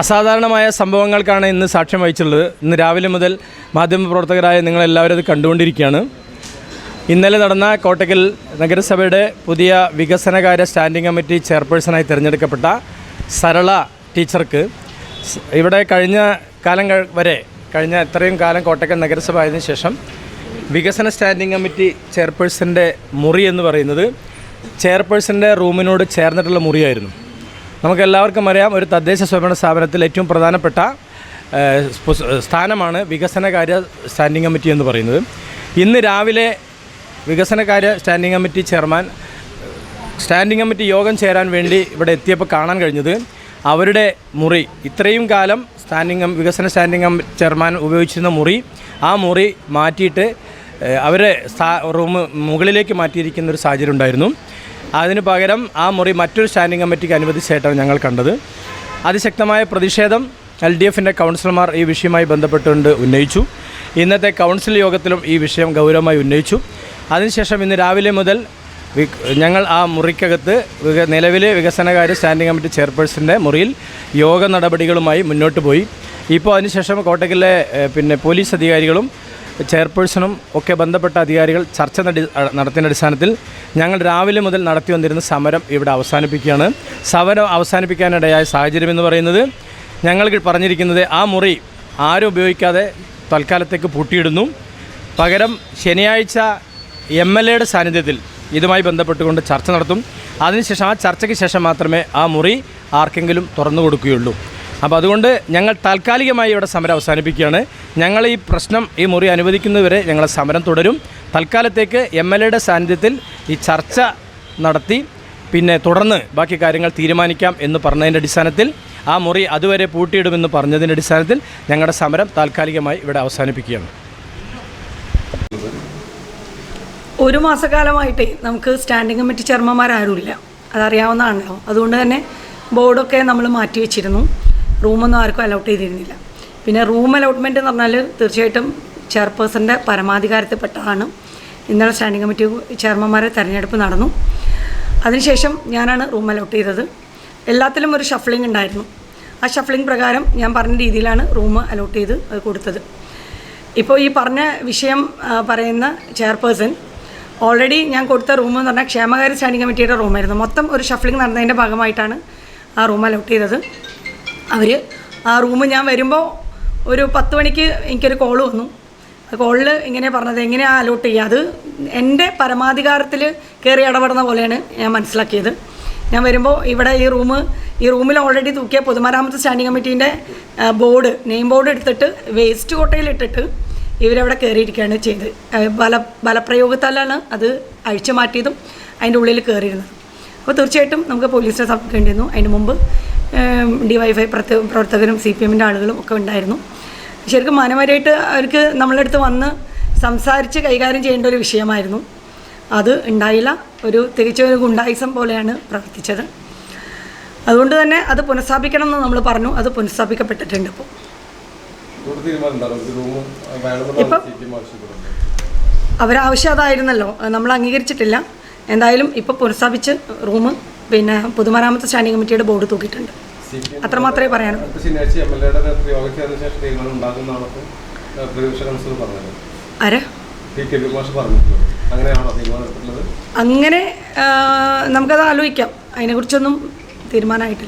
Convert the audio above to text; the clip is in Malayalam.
അസാധാരണമായ സംഭവങ്ങൾക്കാണ് ഇന്ന് സാക്ഷ്യം വഹിച്ചുള്ളത് ഇന്ന് രാവിലെ മുതൽ മാധ്യമപ്രവർത്തകരായ നിങ്ങളെല്ലാവരും അത് കണ്ടുകൊണ്ടിരിക്കുകയാണ്. ഇന്നലെ നടന്ന കോട്ടക്കൽ നഗരസഭയുടെ പുതിയ വികസനകാര്യ സ്റ്റാൻഡിംഗ് കമ്മിറ്റി ചെയർപേഴ്സണായി തിരഞ്ഞെടുക്കപ്പെട്ട സരള ടീച്ചർക്ക് ഇവിടെ കഴിഞ്ഞ കാലം വരെ കഴിഞ്ഞ ഇത്രയും കാലം കോട്ടക്കൽ നഗരസഭ ആയതിനു ശേഷം വികസന സ്റ്റാൻഡിംഗ് കമ്മിറ്റി ചെയർപേഴ്സന്റെ മുറി എന്ന് പറയുന്നത് ചെയർപേഴ്സന്റെ റൂമിനോട് ചേർന്നിട്ടുള്ള മുറിയായിരുന്നു. നമുക്കെല്ലാവർക്കും അറിയാം ഒരു തദ്ദേശ സ്വയംഭരണ സ്ഥാപനത്തിൽ ഏറ്റവും പ്രധാനപ്പെട്ട സ്ഥാനമാണ് വികസനകാര്യ സ്റ്റാൻഡിംഗ് കമ്മിറ്റി എന്ന് പറയുന്നത്. ഇന്ന് രാവിലെ വികസനകാര്യ standing committee chairman standing committee യോഗം ചേരാൻ വേണ്ടി ഇവിടെ എത്തിയപ്പോൾ കാണാൻ കഴിഞ്ഞത് അവരുടെ മുറി ഇത്രയും കാലം സ്റ്റാൻഡിംഗ് വികസന സ്റ്റാൻഡിംഗ് ചെയർമാൻ ഉപയോഗിച്ചിരുന്ന മുറി ആ മുറി മാറ്റിയിട്ട് അവരെ റൂം മുകളിലേക്ക് മാറ്റിയിരിക്കുന്ന ഒരു സാഹചര്യം ഉണ്ടായിരുന്നു. അതിന് പകരം ആ മുറി മറ്റൊരു സ്റ്റാൻഡിംഗ് കമ്മിറ്റിക്ക് അനുവദിച്ചായിട്ടാണ് ഞങ്ങൾ കണ്ടത്. അതിശക്തമായ പ്രതിഷേധം എൽ ഡി എഫിന്റെ കൗൺസിലർമാർ ഈ വിഷയവുമായി ബന്ധപ്പെട്ടുകൊണ്ട് ഉന്നയിച്ചു. ഇന്നത്തെ കൗൺസിൽ യോഗത്തിലും ഈ വിഷയം ഗൗരവമായി ഉന്നയിച്ചു. അതിനുശേഷം ഇന്ന് രാവിലെ മുതൽ ഞങ്ങൾ ആ മുറിക്കകത്ത് നിലവിലെ വികസനകാര്യ സ്റ്റാൻഡിംഗ് കമ്മിറ്റി ചെയർപേഴ്സന്റെ മുറിയിൽ യോഗ നടപടികളുമായി മുന്നോട്ട് പോയി. ഇപ്പോൾ അതിനുശേഷം കോട്ടക്കലിലെ ഏഹ്, പിന്നെ പോലീസ് അധികാരികളും ചെയർപേഴ്സണും ഒക്കെ ബന്ധപ്പെട്ട അധികാരികൾ ചർച്ച നടി നടത്തിയ അടിസ്ഥാനത്തിൽ ഞങ്ങൾ രാവിലെ മുതൽ നടത്തി വന്നിരുന്ന സമരം ഇവിടെ അവസാനിപ്പിക്കുകയാണ്. സമരം അവസാനിപ്പിക്കാനിടയായ സാഹചര്യം എന്ന് പറയുന്നത് ഞങ്ങൾ പറഞ്ഞിരിക്കുന്നത് ആ മുറി ആരും ഉപയോഗിക്കാതെ തൽക്കാലത്തേക്ക് പൂട്ടിയിടുന്നു. പകരം ശനിയാഴ്ച എം എൽ എയുടെ സാന്നിധ്യത്തിൽ ഇതുമായി ബന്ധപ്പെട്ടുകൊണ്ട് ചർച്ച നടത്തും. അതിനുശേഷം ആ ചർച്ചയ്ക്ക് ശേഷം മാത്രമേ ആ മുറി ആർക്കെങ്കിലും തുറന്നു കൊടുക്കുകയുള്ളൂ. അപ്പോൾ അതുകൊണ്ട് ഞങ്ങൾ താൽക്കാലികമായി ഇവിടെ സമരം അവസാനിപ്പിക്കുകയാണ്. ഞങ്ങൾ ഈ പ്രശ്നം ഈ മുറി അനുവദിക്കുന്നതുവരെ ഞങ്ങൾ സമരം തുടരും. തൽക്കാലത്തേക്ക് എം എൽ എയുടെ സാന്നിധ്യത്തിൽ ഈ ചർച്ച നടത്തി പിന്നെ തുടർന്ന് ബാക്കി കാര്യങ്ങൾ തീരുമാനിക്കാം എന്ന് പറഞ്ഞതിന്റെ അടിസ്ഥാനത്തിൽ ആ മുറി അതുവരെ പൂട്ടിയിടുമെന്ന് പറഞ്ഞതിന്റെ അടിസ്ഥാനത്തിൽ ഞങ്ങളുടെ സമരം താൽക്കാലികമായി ഇവിടെ അവസാനിപ്പിക്കുകയാണ്. ഒരു മാസക്കാലമായിട്ടേ നമുക്ക് സ്റ്റാൻഡിംഗ് കമ്മിറ്റി ചെയർമാന്മാരാരുമില്ല അതറിയാവുന്നതാണല്ലോ. അതുകൊണ്ട് തന്നെ ബോർഡൊക്കെ നമ്മൾ മാറ്റി വെച്ചിരുന്നു റൂമൊന്നും ആർക്കും അലോട്ട് ചെയ്തിരുന്നില്ല. പിന്നെ റൂം അലോട്ട്മെന്റ് എന്ന് പറഞ്ഞാൽ തീർച്ചയായിട്ടും ചെയർപേഴ്സന്റെ പരമാധികാരത്തിൽപ്പെട്ടതാണ്. ഇന്നലെ സ്റ്റാൻഡിംഗ് കമ്മിറ്റി ചെയർമാന്മാരെ തെരഞ്ഞെടുപ്പ് നടന്നു. അതിനുശേഷം ഞാനാണ് റൂം അലോട്ട് ചെയ്തത്. എല്ലാത്തിലും ഒരു ഷഫ്ലിംഗ് ഉണ്ടായിരുന്നു. ആ ഷഫ്ലിംഗ് പ്രകാരം ഞാൻ പറഞ്ഞ രീതിയിലാണ് റൂം അലോട്ട് ചെയ്ത് കൊടുത്തത്. ഇപ്പോൾ ഈ പറഞ്ഞ വിഷയം പറയുന്ന ചെയർപേഴ്സൺ ഓൾറെഡി ഞാൻ കൊടുത്ത റൂം എന്ന് പറഞ്ഞാൽ ക്ഷേമകാര്യ സ്റ്റാൻഡിംഗ് കമ്മിറ്റിയുടെ റൂമായിരുന്നു മൊത്തം ഒരു ഷഫ്ലിംഗ് നടന്നതിന്റെ ഭാഗമായിട്ടാണ് ആ റൂം അലോട്ട് ചെയ്തത്. അവർ ആ റൂം ഞാൻ വരുമ്പോൾ ഒരു പത്ത് മണിക്ക് എനിക്കൊരു കോൾ വന്നു. കോളിൽ ഇങ്ങനെ പറഞ്ഞത് എങ്ങനെയാണ് അലോട്ട് ചെയ്യുക? അത് എന്റെ പരമാധികാരത്തിൽ കയറി ഇടപെടുന്ന പോലെയാണ് ഞാൻ മനസ്സിലാക്കിയത്. ഞാൻ വരുമ്പോൾ ഇവിടെ ഈ റൂം ഈ റൂമിൽ ഓൾറെഡി തൂക്കിയ പൊതുമരാമത്ത് സ്റ്റാൻഡിംഗ് കമ്മിറ്റീന്റെ ബോർഡ് നെയിം ബോർഡ് എടുത്തിട്ട് വേസ്റ്റ് കൊട്ടയിൽ ഇട്ടിട്ട് ഇവരവിടെ കയറിയിരിക്കുകയാണ് ചെയ്ത് ബല ബലപ്രയോഗത്താലാണ് അത് അഴിച്ചു മാറ്റിയതും അതിന്റെ ഉള്ളിൽ കയറിയിരുന്നത് അപ്പോൾ തീർച്ചയായിട്ടും നമുക്ക് പോലീസിനെ സമർപ്പിക്കേണ്ടിയിരുന്നു അതിന് മുമ്പ് ഡി വൈ ഫൈ പ്രവർത്തകരും സി പി എമ്മിന്റെ ആളുകളും ഒക്കെ ഉണ്ടായിരുന്നു. ശരിക്കും മാനവരായിട്ട് അവർക്ക് നമ്മളുടെ അടുത്ത് വന്ന് സംസാരിച്ച് കൈകാര്യം ചെയ്യേണ്ട ഒരു വിഷയമായിരുന്നു. അത് ഉണ്ടായില്ല. ഒരു തിരിച്ചൊരു ഗുണ്ടായിസം പോലെയാണ് പ്രവർത്തിച്ചത്. അതുകൊണ്ട് തന്നെ അത് പുനഃസ്ഥാപിക്കണം എന്ന് നമ്മൾ പറഞ്ഞു. അത് പുനഃസ്ഥാപിക്കപ്പെട്ടിട്ടുണ്ട് ഇപ്പോൾ ഇപ്പം- അവരാവശ്യം അതായിരുന്നല്ലോ. നമ്മൾ അംഗീകരിച്ചിട്ടില്ല. എന്തായാലും ഇപ്പോൾ പുനഃസ്ഥാപിച്ച് റൂം പിന്നെ പൊതുമരാമത്ത് സ്റ്റാൻഡിംഗ് കമ്മിറ്റിയുടെ ബോർഡ് തൂക്കിയിട്ടുണ്ട്. അത്രമാത്രമേ പറയാനും. ആരെ? അങ്ങനെ നമുക്കത് ആലോചിക്കാം. അതിനെക്കുറിച്ചൊന്നും തീരുമാനമായിട്ടില്ല.